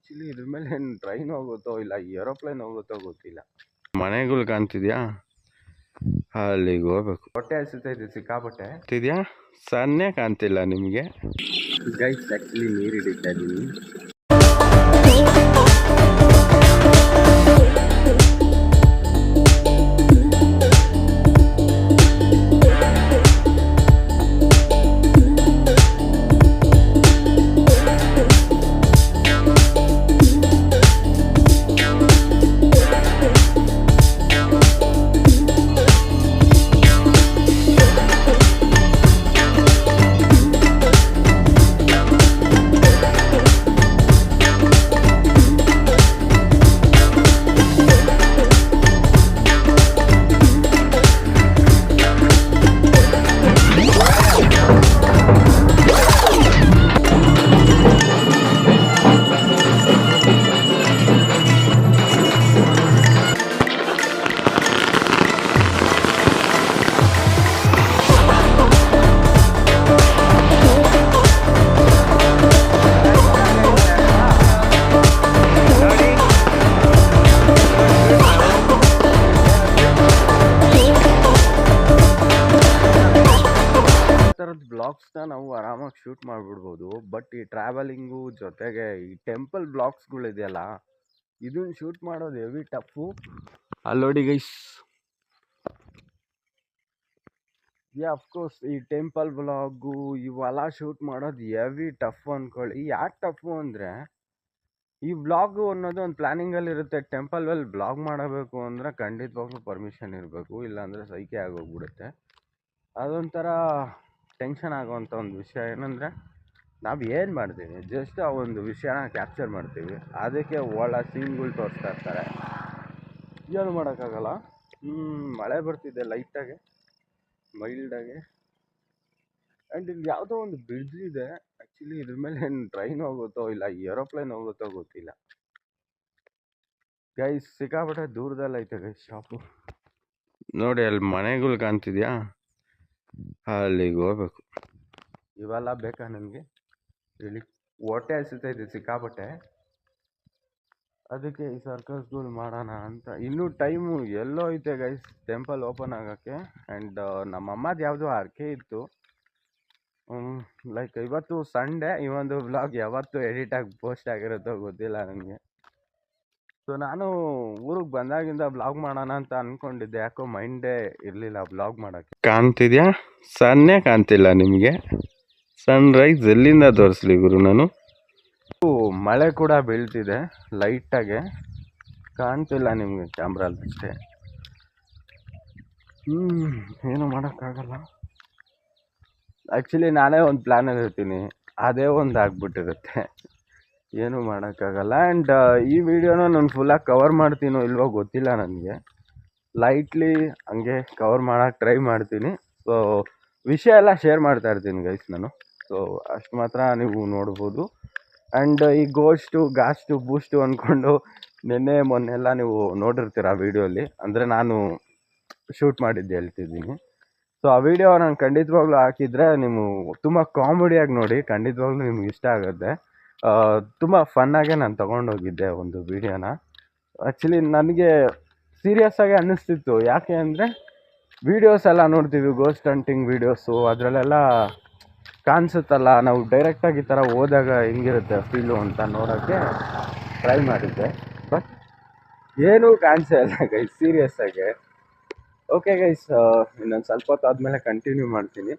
Actually ಇದ್ರ ಮೇಲೆ ಏನು ಟ್ರೈನ್ ಹೋಗುತ್ತೋ ಇಲ್ಲ ಏರೋಪ್ಲೇನ್ ಹೋಗುತ್ತೋ ಗೊತ್ತಿಲ್ಲ. ಮನೆಗಳು ಕಾಣ್ತಿದ್ಯಾ? ಅಲ್ಲಿಗೆ ಹೋಗ್ಬೇಕು. ಹೊಟ್ಟೆ ಹಸಿತೈತೆ ಸಿಕ್ಕಾಪಟ್ಟೆ. ಇದೆಯಾ ಸನ್ನೆ ಕಾಣ್ತಿಲ್ಲ ನಿಮಗೆ? ಗೈಸ್ ಆ್ಯಕ್ಚುಲಿ ನೀರು ಹಿಡಿತಾ ಇದ್ದೀನಿ ಶೂಟ್ ಮಾಡಿಬಿಡ್ಬೋದು. ಬಟ್ ಈ ಟ್ರಾವೆಲಿಂಗು ಜೊತೆಗೆ ಈ ಟೆಂಪಲ್ ಬ್ಲಾಗ್ಸ್ಗಳಿದೆಯಲ್ಲ ಇದನ್ನ ಶೂಟ್ ಮಾಡೋದು ಹೆವಿ ಟಫು ಅಲ್ಲೋಡಿ ಗೈಸ್ ಅಫ್ಕೋರ್ಸ್ ಈ ಟೆಂಪಲ್ ಬ್ಲಾಗು ಇವೆಲ್ಲ ಶೂಟ್ ಮಾಡೋದು ಹೆವಿ ಟಫ್ ಅಂದ್ಕೊಳ್ಳಿ ಯಾಕೆ ಟಫು ಅಂದರೆ, ಈ ಬ್ಲಾಗ್ ಅನ್ನೋದು ಒಂದು ಪ್ಲ್ಯಾನಿಂಗಲ್ಲಿ ಇರುತ್ತೆ. ಟೆಂಪಲ್ವಲ್ಲಿ ಬ್ಲಾಗ್ ಮಾಡಬೇಕು ಅಂದರೆ ಖಂಡಿತವಾಗ್ಲೂ ಪರ್ಮಿಷನ್ ಇರಬೇಕು. ಇಲ್ಲಾಂದರೆ ಸೈಕೆ ಆಗೋಗ್ಬಿಡುತ್ತೆ. ಅದೊಂಥರ ಟೆನ್ಷನ್ ಆಗೋವಂಥ ಒಂದು ವಿಷಯ ಏನಂದರೆ, ನಾವು ಏನು ಮಾಡ್ತೀವಿ ಜಸ್ಟ್ ಆ ಒಂದು ವಿಷಯನ ಕ್ಯಾಪ್ಚರ್ ಮಾಡ್ತೀವಿ. ಅದಕ್ಕೆ ಒಳ್ಳೆ ಸೀನ್ಗಳು ತೋರಿಸ್ತಾ ಇರ್ತಾರೆ. ಏನು ಮಾಡೋಕ್ಕಾಗಲ್ಲ. ಮಳೆ ಬರ್ತಿದೆ ಲೈಟಾಗೆ ಮೈಲ್ಡಾಗೆ ಆ್ಯಂಡ್ ಇಲ್ಲಿ ಯಾವುದೋ ಒಂದು ಬ್ರಿಡ್ಜ್ ಇದೆ. ಆ್ಯಕ್ಚುಲಿ ಇದ್ರ ಮೇಲೆ ಏನು ಟ್ರೈನ್ ಹೋಗುತ್ತೋ ಇಲ್ಲ ಏರೋಪ್ಲೇನ್ ಹೋಗುತ್ತೋ ಗೊತ್ತಿಲ್ಲ. ಗೈಸ್ ಸಿಕ್ಕಾಪಟ್ಟೆ ದೂರದಲ್ಲೈತೆ ಗೈಸ್ ಶಾಪು ನೋಡಿ, ಅಲ್ಲಿ ಮನೆಗಳು ಕಾಣ್ತಿದ್ಯಾ? ಅಲ್ಲಿಗೆ ಹೋಗ್ಬೇಕು. ಇವೆಲ್ಲ ಬೇಕಾ ನನಗೆ ಇಲ್ಲಿ ಹೊಟ್ಟೆ ಹಸಿತೈತೆ ಸಿಕ್ಕಾಪಟ್ಟೆ. ಅದಕ್ಕೆ ಈ ಸರ್ಕಸ್ಗಳು ಮಾಡೋಣ ಅಂತ. ಇನ್ನೂ ಟೈಮು ಎಲ್ಲೋ ಐತೆ ಗೈಸ್ ಟೆಂಪಲ್ ಓಪನ್ ಆಗೋಕ್ಕೆ. ಆ್ಯಂಡ್ ನಮ್ಮ ಅಮ್ಮದು ಯಾವುದೋ ಅರ್ಕೆ ಇತ್ತು. ಲೈಕ್ ಇವತ್ತು ಸಂಡೇ ಈ ಒಂದು ವ್ಲಾಗ್ ಯಾವತ್ತು ಎಡಿಟ್ ಆಗಿ ಪೋಸ್ಟ್ ಆಗಿರುತ್ತೋ ಗೊತ್ತಿಲ್ಲ ನನಗೆ. ಸೊ ನಾನು ಊರಿಗೆ ಬಂದಾಗಿಂದ ಬ್ಲಾಗ್ ಮಾಡೋಣ ಅಂತ ಅನ್ಕೊಂಡಿದ್ದೆ. ಯಾಕೋ ಮೈಂಡೇ ಇರಲಿಲ್ಲ ಬ್ಲಾಗ್ ಮಾಡೋಕ್ಕೆ ಕಾಣ್ತಿದ್ಯಾ? ಸನ್ನೆ ಕಾಣ್ತಿಲ್ಲ ನಿಮಗೆ. ಸನ್ರೈಸ್ ಎಲ್ಲಿಂದ ತೋರಿಸ್ಲಿ ಗುರು ನಾನು? ಮಳೆ ಕೂಡ ಬೀಳ್ತಿದೆ ಲೈಟಾಗೆ ಕಾಣ್ತಿಲ್ಲ ನಿಮಗೆ ಕ್ಯಾಮ್ರಲ್ಲಿ ಅಷ್ಟೇ. ಹ್ಞೂ ಏನು ಮಾಡೋಕ್ಕಾಗಲ್ಲ. ಆ್ಯಕ್ಚುಲಿ ನಾನೇ ಒಂದು ಪ್ಲ್ಯಾನಲ್ಲಿ ಇರ್ತೀನಿ. ಅದೇ ಒಂದು ಆಗ್ಬಿಟ್ಟಿರುತ್ತೆ. ಏನು ಮಾಡೋಕ್ಕಾಗಲ್ಲ. ಆ್ಯಂಡ್ ಈ ವಿಡಿಯೋನ ನಾನು ಫುಲ್ಲಾಗಿ ಕವರ್ ಮಾಡ್ತೀನೋ ಇಲ್ವೋ ಗೊತ್ತಿಲ್ಲ ನನಗೆ. ಲೈಟ್ಲಿ ಹಂಗೆ ಕವರ್ ಮಾಡೋಕ್ಕೆ ಟ್ರೈ ಮಾಡ್ತೀನಿ. ಸೊ ವಿಷಯ ಎಲ್ಲ ಶೇರ್ ಮಾಡ್ತಾ ಇರ್ತೀನಿ ಗೈಸ್ ನಾನು. ಸೊ ಅಷ್ಟು ಮಾತ್ರ ನೀವು ನೋಡ್ಬೋದು. ಆ್ಯಂಡ್ ಈ ಗೋಸ್ಟು ಗಾಸ್ಟು ಬೂಸ್ಟು ಅಂದ್ಕೊಂಡು ನಿನ್ನೆ ಮೊನ್ನೆಲ್ಲ ನೀವು ನೋಡಿರ್ತೀರ ಆ ವಿಡಿಯೋಲಿ. ಅಂದರೆ ನಾನು ಶೂಟ್ ಮಾಡಿದ್ದೆ ಹೇಳ್ತಿದ್ದೀನಿ. ಸೊ ಆ ವಿಡಿಯೋ ನಾನು ಖಂಡಿತವಾಗ್ಲೂ ಹಾಕಿದರೆ ನೀವು ತುಂಬ ಕಾಮಿಡಿಯಾಗಿ ನೋಡಿ. ಖಂಡಿತವಾಗ್ಲೂ ನಿಮ್ಗೆ ಇಷ್ಟ ಆಗುತ್ತೆ. ತುಂಬ ಫನ್ನಾಗೆ ನಾನು ತೊಗೊಂಡೋಗಿದ್ದೆ ಒಂದು ವಿಡಿಯೋನ ಆ್ಯಕ್ಚುಲಿ ನನಗೆ ಸೀರಿಯಸ್ ಆಗಿ ಅನ್ನಿಸ್ತಿತ್ತು. ಯಾಕೆ ಅಂದರೆ ವೀಡಿಯೋಸ್ ಎಲ್ಲ ನೋಡ್ತೀವಿ ಗೋಸ್ಟ್ ಹಂಟಿಂಗ್ ವೀಡಿಯೋಸು ಅದರಲ್ಲೆಲ್ಲ ಕಾಣಿಸುತ್ತಲ್ಲ. ನಾವು ಡೈರೆಕ್ಟಾಗಿ ಈ ಥರ ಹೋದಾಗ ಹೆಂಗಿರುತ್ತೆ ಫೀಲು ಅಂತ ನೋಡೋಕ್ಕೆ ಟ್ರೈ ಮಾಡಿದ್ದೆ. ಬಟ್ ಏನೂ ಇಲ್ಲ ಗೈಸ್ ಸೀರಿಯಸ್ ಆಗಿ. ಓಕೆ ಗೈಸ್ ಇನ್ನೊಂದು ಸ್ವಲ್ಪ ಹೊತ್ತು ಆದಮೇಲೆ ಕಂಟಿನ್ಯೂ ಮಾಡ್ತೀನಿ.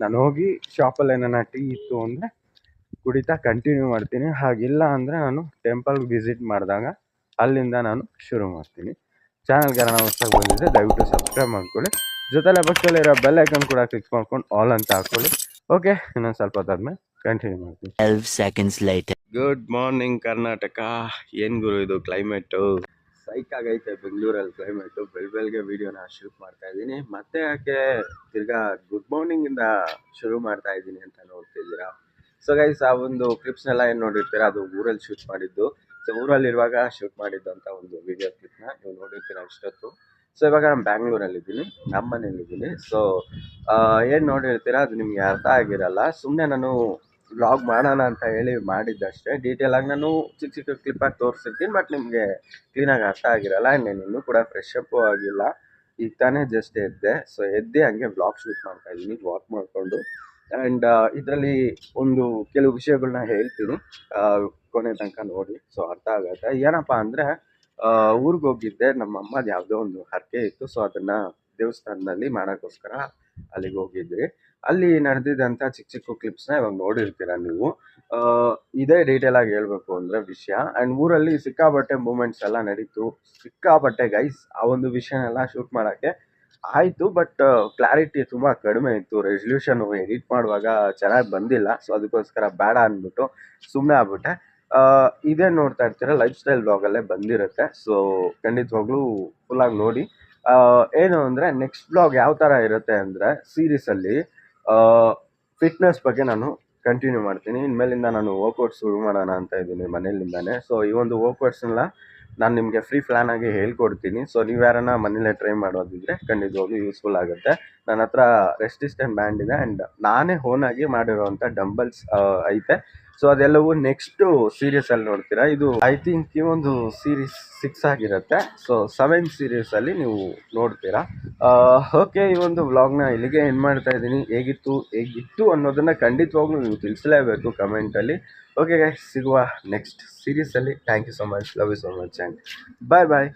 ನಾನು ಹೋಗಿ ಶಾಪಲ್ಲಿ ಏನಾರ ಟೀ ಇತ್ತು ಅಂದರೆ ಕುಡಿತಾ ಕಂಟಿನ್ಯೂ ಮಾಡ್ತೀನಿ. ಹಾಗಿಲ್ಲ ಅಂದರೆ ನಾನು ಟೆಂಪಲ್ಗೆ ವಿಸಿಟ್ ಮಾಡಿದಾಗ ಅಲ್ಲಿಂದ ನಾನು ಶುರು ಮಾಡ್ತೀನಿ. ಚಾನಲ್ಗೆ ನಾನು ಹೊಸ್ದಾಗಿ ಬಂದಿದ್ದೆ ದಯವಿಟ್ಟು ಸಬ್ಸ್ಕ್ರೈಬ್ ಮಾಡ್ಕೊಳ್ಳಿ. ಜೊತೆಲೆ ಪಕ್ಕದಲ್ಲಿರೋ ಬೆಲ್ ಐಕನ್ ಕೂಡ ಕ್ಲಿಕ್ ಮಾಡ್ಕೊಂಡು ಆಲ್ ಅಂತ ಹಾಕ್ಕೊಳ್ಳಿ. ಓಕೆ ಇನ್ನೊಂದು ಸ್ವಲ್ಪ ಹೊತ್ತಾದ್ಮೇಲೆ ಕಂಟಿನ್ಯೂ ಮಾಡ್ತೀನಿ. 12 seconds light good morning Karnataka ಏನು ಗುರು ಇದು ಕ್ಲೈಮೇಟು ಆಗೈತೆ ಬೆಂಗಳೂರಲ್ಲಿ ಕ್ಲೈಮೇಟು ಬೆಳ್ ಬೆಳಗ್ಗೆ ವೀಡಿಯೋನ ಶೂಟ್ ಮಾಡ್ತಾ ಇದ್ದೀನಿ. ಮತ್ತೆ ಯಾಕೆ ತಿರ್ಗಾ ಗುಡ್ ಮಾರ್ನಿಂಗಿಂದ ಶುರು ಮಾಡ್ತಾ ಇದ್ದೀನಿ ಅಂತ ನೋಡ್ತಿದ್ದೀರಾ? ಸೊ ಗೈಸ್ ಆ ಒಂದು ಕ್ಲಿಪ್ಸ್ನೆಲ್ಲ ಏನು ನೋಡಿರ್ತೀರ? ಅದು ಊರಲ್ಲಿ ಶೂಟ್ ಮಾಡಿದ್ದು. ಸೊ ಊರಲ್ಲಿರುವಾಗ ಶೂಟ್ ಮಾಡಿದ್ದು ಅಂತ ಒಂದು ವಿಡಿಯೋ ಕ್ಲಿಪ್ನ ನೀವು ನೋಡಿರ್ತೀರ ಇಷ್ಟೊತ್ತು ಸೊ ಇವಾಗ ನಾನು ಬ್ಯಾಂಗ್ಳೂರಲ್ಲಿದ್ದೀನಿ ನಮ್ಮ ಮನೇಲಿದ್ದೀನಿ ಸೊ ಏನು ನೋಡಿರ್ತೀರ? ಅದು ನಿಮಗೆ ಅರ್ಥ ಆಗಿರಲ್ಲ. ಸುಮ್ಮನೆ ನಾನು ವ್ಲಾಗ್ ಮಾಡೋಣ ಅಂತ ಹೇಳಿ ಮಾಡಿದ್ದಷ್ಟೇ. ಡೀಟೇಲ್ ಆಗಿ ನಾನು ಚಿಕ್ಕ ಚಿಕ್ಕ ಕ್ಲಿಪ್ಪಾಗಿ ತೋರಿಸಿರ್ತೀನಿ ಬಟ್ ನಿಮಗೆ ಕ್ಲೀನಾಗಿ ಅರ್ಥ ಆಗಿರಲ್ಲ. ನಾನು ಇನ್ನೂ ಕೂಡ ಫ್ರೆಶ್ ಅಪ್ಪು ಆಗಿಲ್ಲ. ಈಗ ತಾನೇ ಜಸ್ಟ್ ಎದ್ದೆ. ಸೊ ಎದ್ದೆ ಹಂಗೆ ಬ್ಲಾಗ್ ಶೂಟ್ ಮಾಡ್ತಾ ಇದ್ದೀನಿ ವಾಕ್ ಮಾಡಿಕೊಂಡು. ಆ್ಯಂಡ್ ಇದರಲ್ಲಿ ಒಂದು ಕೆಲವು ವಿಷಯಗಳನ್ನ ಹೇಳ್ತೀನಿ. ಕೊನೆ ತನಕ ನೋಡಿ ಸೊ ಅರ್ಥ ಆಗುತ್ತೆ. ಏನಪ್ಪ ಅಂದರೆ ಊರಿಗೆ ಹೋಗಿದ್ದೆ. ನಮ್ಮ ಅಮ್ಮದು ಯಾವುದೋ ಒಂದು ಹರಕೆ ಇತ್ತು. ಸೊ ಅದನ್ನು ದೇವಸ್ಥಾನದಲ್ಲಿ ಮಾಡೋಕ್ಕೋಸ್ಕರ ಅಲ್ಲಿಗೆ ಹೋಗಿದ್ವಿ. ಅಲ್ಲಿ ನಡೆದಿದ್ದಂಥ ಚಿಕ್ಕ ಚಿಕ್ಕ ಕ್ಲಿಪ್ಸ್ನ ಇವಾಗ ನೋಡಿರ್ತೀರ ನೀವು? ಇದೇ ಡೀಟೇಲ್ ಆಗಿ ಹೇಳಬೇಕು ಅಂದರೆ ವಿಷಯ. ಆ್ಯಂಡ್ ಊರಲ್ಲಿ ಸಿಕ್ಕಾಪಟ್ಟೆ ಮೂಮೆಂಟ್ಸ್ ಎಲ್ಲ ನಡೀತು. ಸಿಕ್ಕಾಪಟ್ಟೆ ಗೈಸ್ ಆ ಒಂದು ವಿಷಯನೆಲ್ಲ ಶೂಟ್ ಮಾಡೋಕ್ಕೆ ಆಯಿತು ಬಟ್ ಕ್ಲಾರಿಟಿ ತುಂಬ ಕಡಿಮೆ ಇತ್ತು. ರೆಸಲ್ಯೂಷನ್ ಎಡಿಟ್ ಮಾಡುವಾಗ ಚೆನ್ನಾಗಿ ಬಂದಿಲ್ಲ ಸೊ ಅದಕ್ಕೋಸ್ಕರ ಬೇಡ ಅಂದ್ಬಿಟ್ಟು ಸುಮ್ಮನೆ ಆಗ್ಬಿಟ್ಟೆ. ಇದೇ ನೋಡ್ತಾ ಇರ್ತೀರ ಲೈಫ್ ಸ್ಟೈಲ್ ಬ್ಲಾಗಲ್ಲೇ ಬಂದಿರುತ್ತೆ ಸೊ ಖಂಡಿತವಾಗ್ಲೂ ಫುಲ್ಲಾಗಿ ನೋಡಿ. ಏನು ಅಂದರೆ ನೆಕ್ಸ್ಟ್ ಬ್ಲಾಗ್ ಯಾವ ಥರ ಇರುತ್ತೆ ಅಂದರೆ ಸೀರೀಸಲ್ಲಿ ಫಿಟ್ನೆಸ್ ಬಗ್ಗೆ ನಾನು ಕಂಟಿನ್ಯೂ ಮಾಡ್ತೀನಿ. ಇನ್ಮೇಲಿಂದ ನಾನು ವರ್ಕೌಟ್ ಶುರು ಮಾಡೋಣ ಅಂತ ಇದ್ದೀನಿ ಮನೆಯಲ್ಲಿಂದಾನೆ ಸೊ ಈ ಒಂದು ವರ್ಕೌಟ್ಸ್ನೆಲ್ಲ ನಾನು ನಿಮಗೆ ಫ್ರೀ ಪ್ಲ್ಯಾನ್ ಆಗಿ ಹೇಳ್ಕೊಡ್ತೀನಿ. ಸೊ ನೀವು ಯಾರನ್ನ ಮನೇಲೇ ಟ್ರೈ ಮಾಡೋದಿದ್ರೆ ಖಂಡಿತವಾಗ್ಲೂ ಯೂಸ್ಫುಲ್ ಆಗುತ್ತೆ. ನನ್ನ ಹತ್ರ ರೆಸ್ಟಿಸ್ಟೆಂಟ್ ಬ್ಯಾಂಡ್ ಇದೆ ಆ್ಯಂಡ್ ನಾನೇ ಓನಾಗಿ ಮಾಡಿರೋವಂಥ ಡಂಬಲ್ಸ್ ಐತೆ. ಸೊ ಅದೆಲ್ಲವೂ ನೆಕ್ಸ್ಟು ಸೀರೀಸಲ್ಲಿ ನೋಡ್ತೀರಾ. ಇದು ಐ ಥಿಂಕ್ ಈ ಒಂದು ಸೀರೀಸ್ ಸಿಕ್ಸ್ ಆಗಿರುತ್ತೆ. ಸೊ ಸೆವೆನ್ ಸೀರೀಸಲ್ಲಿ ನೀವು ನೋಡ್ತೀರಾ. ಓಕೆ ಈ ಒಂದು ವ್ಲಾಗ್ನ ಇಲ್ಲಿಗೆ ಏನು ಮಾಡ್ತಾ ಇದ್ದೀನಿ. ಹೇಗಿತ್ತು ಹೇಗಿತ್ತು ಅನ್ನೋದನ್ನು ಖಂಡಿತವಾಗ್ಲೂ ನೀವು ತಿಳಿಸಲೇಬೇಕು ಕಮೆಂಟಲ್ಲಿ ಓಕೆ ಗೈಸ್ ಸಿಗುವ next ಸೀರೀಸಲ್ಲಿ thank you so much love you so much and bye bye